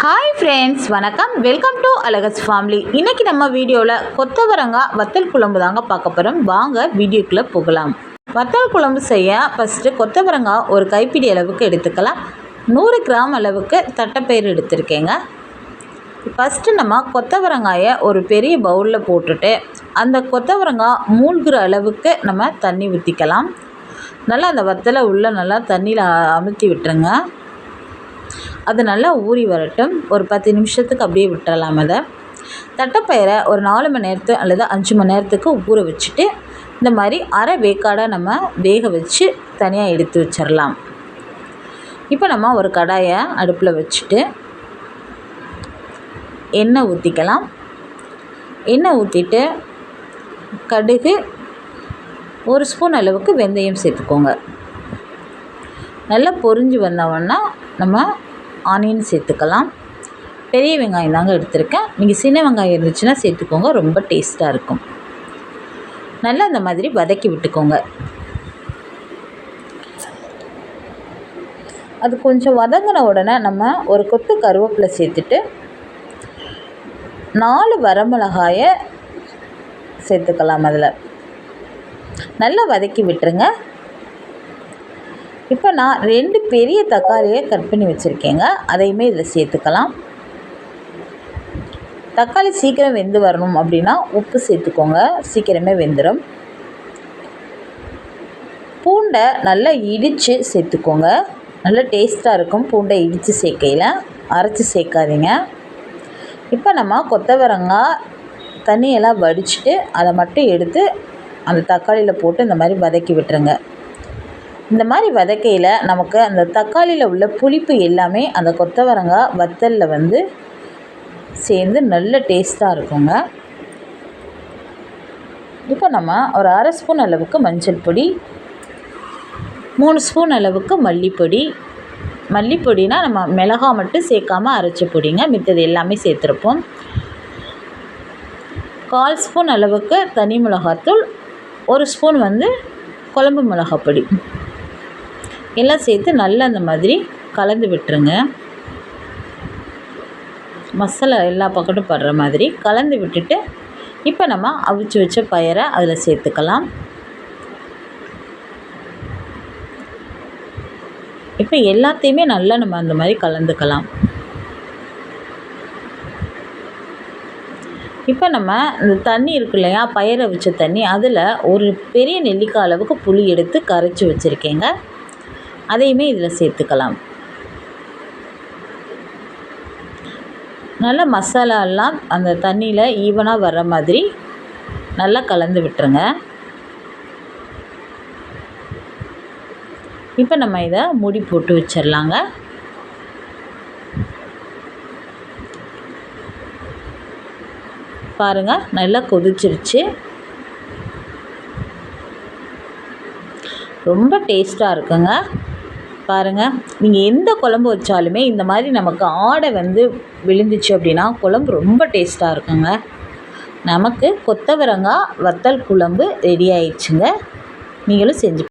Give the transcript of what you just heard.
Hi friends வணக்கம். Welcome to அலகஸ் family இன்றைக்கி நம்ம வீடியோவில் கொத்தவரங்காய் வத்தல் குழம்பு தாங்க பார்க்க போகிறோம் வாங்க வீடியோக்குள்ளே போகலாம். வத்தல் குழம்பு செய்ய ஃபஸ்ட்டு கொத்தவரங்காய் ஒரு கைப்பிடி அளவுக்கு எடுத்துக்கலாம். நூறு கிராம் அளவுக்கு தட்டைப்பயிறு எடுத்திருக்கேங்க. ஃபஸ்ட்டு நம்ம கொத்தவரங்காயை ஒரு பெரிய பவுலில் போட்டுட்டு அந்த கொத்தவரங்காய் மூழ்கிற அளவுக்கு நம்ம தண்ணி ஊற்றிக்கலாம் நல்லா அந்த வத்தலை உள்ளே நல்லா தண்ணியில் அமுத்தி விட்டுருங்க. அது நல்லா ஊறி வரட்டும். ஒரு பத்து நிமிஷத்துக்கு அப்படியே விட்டுறலாம் அதை. தட்டைப்பயிரை ஒரு நாலு மணி நேரத்து அல்லது அஞ்சு மணி நேரத்துக்கு ஊற வச்சுட்டு இந்த மாதிரி அரை வேக்காடாக நம்ம வேக வச்சு தனியாக எடுத்து வச்சிடலாம் இப்போ நம்ம ஒரு கடாயை அடுப்பில் வச்சுட்டு எண்ணெய் ஊற்றிக்கலாம் எண்ணெய் ஊற்றிட்டு கடுகு ஒரு ஸ்பூன் அளவுக்கு வெந்தயம் சேர்த்துக்கோங்க. நல்லா பொரிஞ்சு வந்தவொன்னா நம்ம ஆனியன் சேர்த்துக்கலாம். பெரிய வெங்காயம் தாங்க எடுத்திருக்கேன். நீங்கள் சின்ன வெங்காயம் இருந்துச்சுன்னா சேர்த்துக்கோங்க. ரொம்ப டேஸ்ட்டாக இருக்கும். நல்லா அந்த மாதிரி வதக்கி விட்டுக்கோங்க. அது கொஞ்சம் வதங்கின உடனே நம்ம ஒரு கொத்து கருவேப்பிலை சேர்த்துட்டு நாலு வரமிளகாயை சேர்த்துக்கலாம் அதில். நல்லா வதக்கி விட்டுருங்க. இப்போ நான் ரெண்டு பெரிய தக்காளியை கட் பண்ணி வச்சுருக்கேங்க. அதையுமே இதில் சேர்த்துக்கலாம். தக்காளி சீக்கிரம் வெந்து வரணும் அப்படின்னா உப்பு சேர்த்துக்கோங்க. சீக்கிரமே வெந்துடும் பூண்டை நல்லா இடித்து சேர்த்துக்கோங்க. நல்லா டேஸ்ட்டாக இருக்கும் பூண்டை இடித்து சேர்க்கையில். அரைச்சி சேர்க்காதீங்க. இப்போ நம்ம கொத்தவரங்காய் தண்ணியெல்லாம் வடிச்சுட்டு அதை மட்டும் எடுத்து அந்த தக்காளியில் போட்டு இந்த மாதிரி வதக்கி விட்டுருங்க. இந்த மாதிரி வதக்கையில் நமக்கு அந்த தக்காளியில் உள்ள புளிப்பு எல்லாமே அந்த கொத்தவரங்காய் வத்தலில் வந்து சேர்ந்து நல்ல டேஸ்ட்டாக இருக்குங்க. இப்போ நம்ம ஒரு அரை ஸ்பூன் அளவுக்கு மஞ்சள் பொடி மூணு ஸ்பூன் அளவுக்கு மல்லிப்பொடி. மல்லிப்பொடினா நம்ம மிளகா மட்டும் சேர்க்காம அரைச்ச பொடிங்க மித்தது எல்லாமே சேர்த்துருப்போம். கால் ஸ்பூன் அளவுக்கு தனி மிளகாத்தூள் ஒரு ஸ்பூன் வந்து குழம்பு மிளகாப்பொடி. எல்லாம் சேர்த்து நல்லா அந்த மாதிரி கலந்து விட்டுருங்க. மசாலா எல்லா பக்கட்டும் படுற மாதிரி கலந்து விட்டுட்டு இப்போ நம்ம அவிச்சு வச்ச பயிரை அதில் சேர்த்துக்கலாம். இப்போ எல்லாத்தையுமே நல்லா நம்ம அந்த மாதிரி கலந்துக்கலாம். இப்போ நம்ம இந்த தண்ணி இருக்கு இல்லையா பயிரை வச்ச தண்ணி அதில் ஒரு பெரிய நெல்லிக்காய் அளவுக்கு புளி எடுத்து கரைச்சி வச்சுருக்கேங்க. அதையுமே இதில் சேர்த்துக்கலாம். நல்லா மசாலாலாம் அந்த தண்ணியில் ஈவனாக வர்ற மாதிரி நல்லா கலந்து விட்டுருங்க. இப்போ நம்ம இதை மூடி போட்டு வச்சிடலாங்க. பாருங்கள் நல்லா கொதிச்சிருச்சு. ரொம்ப டேஸ்ட்டாக இருக்குங்க. பாருங்கள் நீங்கள் எந்த குழம்பு வச்சாலுமே இந்த மாதிரி நமக்கு ஆடை வந்து விழுந்துச்சு அப்படின்னா குழம்பு ரொம்ப டேஸ்ட்டாக இருக்குங்க. நமக்கு கொத்தவரங்காய் வத்தல் குழம்பு ரெடி ஆயிடுச்சுங்க. நீங்களும் செஞ்சு